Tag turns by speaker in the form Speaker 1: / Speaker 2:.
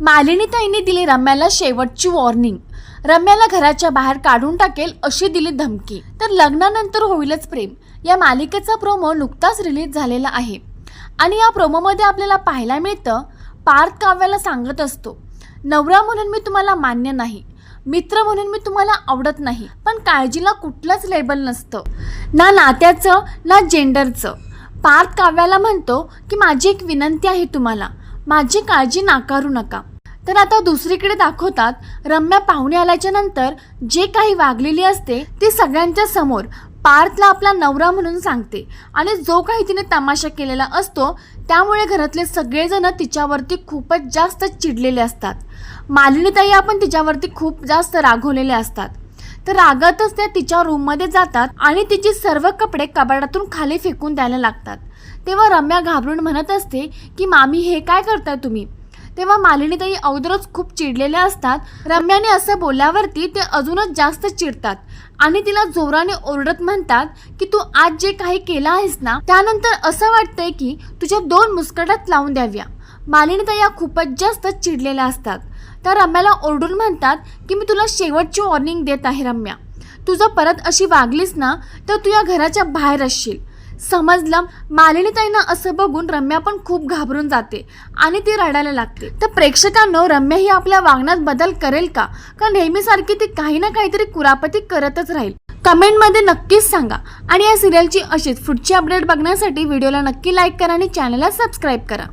Speaker 1: मालिनीताईंनी दिली रम्याला शेवटची वॉर्निंग रम्याला घराच्या बाहेर काढून टाकेल अशी दिली धमकी. तर लग्नानंतर होईलच प्रेम. या मालिकेचा प्रोमो नुकताच रिलीज झालेला आहे. आणि या प्रोमोमध्ये आपल्याला पाहायला मिळतं पार्थ काव्याला सांगत असतो नवरा म्हणून मी तुम्हाला मान्य नाही. मित्र म्हणून मी तुम्हाला आवडत नाही. पण काळजीला कुठलंच लेबल नसतं. ना नात्याचं ना जेंडरचं पार्थ काव्याला म्हणतो की माझी एक विनंती आहे तुम्हाला. माझी काळजी नाकारू नका. तर आता दुसरीकडे दाखवतात रम्या पाहुणे आल्याच्यानंतर जे काही वागलेली असते ती सगळ्यांच्या समोर पार्थला आपला नवरा म्हणून सांगते. आणि जो काही तिने तमाशा केलेला असतो त्यामुळे घरातले सगळेजण तिच्यावरती खूपच जास्त चिडलेले असतात. मालिनीताई आपण तिच्यावरती खूप जास्त रागवलेले असतात. तर रागातच त्या तिच्या रूममध्ये जातात आणि तिची सर्व कपडे कबाडातून खाली फेकून द्यायला लागतात. तेव्हा रम्या घाबरून म्हणत असते की मामी हे काय करताय तुम्ही? तेव्हा मालिनीताई अगोदरच खूप चिडलेल्या असतात. रम्याने असं बोलल्यावरती ते अजूनच जास्त चिडतात आणि तिला जोराने ओरडत म्हणतात की तू आज जे काही केलं आहेस ना त्यानंतर असं वाटतंय की तुझ्या दोन मुस्कटात लावून द्याव्या. मालिनीताई या खूपच जास्त चिडलेल्या असतात. तर रम्याला ओरडून म्हणतात की मी तुला शेवटची वॉर्निंग देत आहे रम्या. तुझं परत अशी वागलीस ना तर तू या घराच्या बाहेर असशील. समजलं मालिनीताईंना असं बघून रम्या पण खूप घाबरून जाते आणि ती रडायला लागते. तर प्रेक्षकांनो रम्या ही आपल्या वागण्यात बदल करेल का? का नेहमीसारखी ती काही ना काहीतरी कुरापती करतच राहील. कमेंटमध्ये नक्कीच सांगा. आणि या सिरियलची अशीच पुढची अपडेट बघण्यासाठी व्हिडिओला नक्की लाईक करा आणि चॅनलला सबस्क्राईब करा.